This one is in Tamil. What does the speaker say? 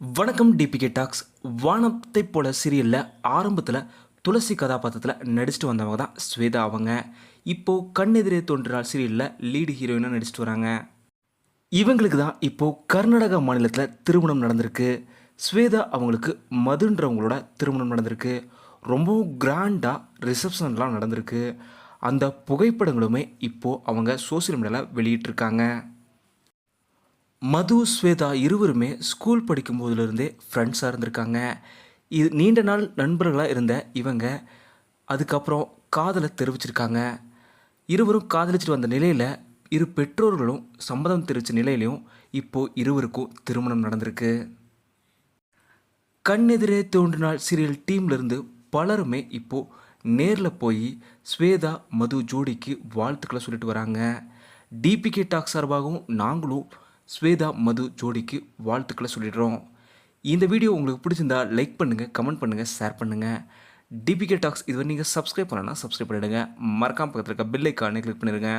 வணக்கம் டிபிகே டாக்ஸ் வானத்தை போல சீரியலில் ஆரம்பத்தில் துளசி கதாபாத்திரத்தில் நடிச்சுட்டு வந்தவங்க தான் ஸ்வேதா அவங்க. இப்போது கண்ணெதிரே தோன்றால் சீரியலில் லீடு ஹீரோயினாக நடிச்சுட்டு வராங்க. இவங்களுக்கு தான் இப்போது கர்நாடகா மாநிலத்தில் திருமணம் நடந்திருக்கு. ஸ்வேதா அவங்களுக்கு மதுன்றவங்களோட திருமணம் நடந்திருக்கு. ரொம்பவும் கிராண்டாக ரிசப்ஷன்லாம் நடந்திருக்கு. அந்த புகைப்படங்களுமே இப்போது அவங்க சோஷியல் மீடியாவில் வெளியிட்டிருக்காங்க. மது ஸ்வேதா இருவருமே ஸ்கூல் படிக்கும் போதுலேருந்தே ஃப்ரெண்ட்ஸாக இருந்திருக்காங்க. இது நீண்ட நாள் நண்பர்களாக இருந்த இவங்க அதுக்கப்புறம் காதலை தெரிவிச்சிருக்காங்க. இருவரும் காதலிச்சிட்டு வந்த நிலையில் இரு பெற்றோர்களும் சம்மதம் தெரிவித்த நிலையிலையும் இப்போது இருவருக்கும் திருமணம் நடந்திருக்கு. கண்ணெதிரே தோன்றினால் சீரியல் டீம்லேருந்து பலருமே இப்போது நேரில் போய் ஸ்வேதா மது ஜோடிக்கு வாழ்த்துக்களை சொல்லிட்டு வராங்க. டிபிகே டாக் சார்பாகவும் நாங்களும் ஸ்வேதா மது ஜோடிக்கு வாழ்த்துக்களை சொல்லிடுறோம். இந்த வீடியோ உங்களுக்கு பிடிச்சிருந்தா லைக் பண்ணுங்கள் கமெண்ட் பண்ணுங்கள் ஷேர் பண்ணுங்கள் டிபிகே டாக்ஸ் இதுவரை நீங்கள் சப்ஸ்கிரைப் பண்ணலன்னா சப்ஸ்கிரைப் பண்ணிடுங்க. மறக்காம பக்கத்தில் இருக்க பெல் ஐக்கானே கிளிக் பண்ணிடுங்க.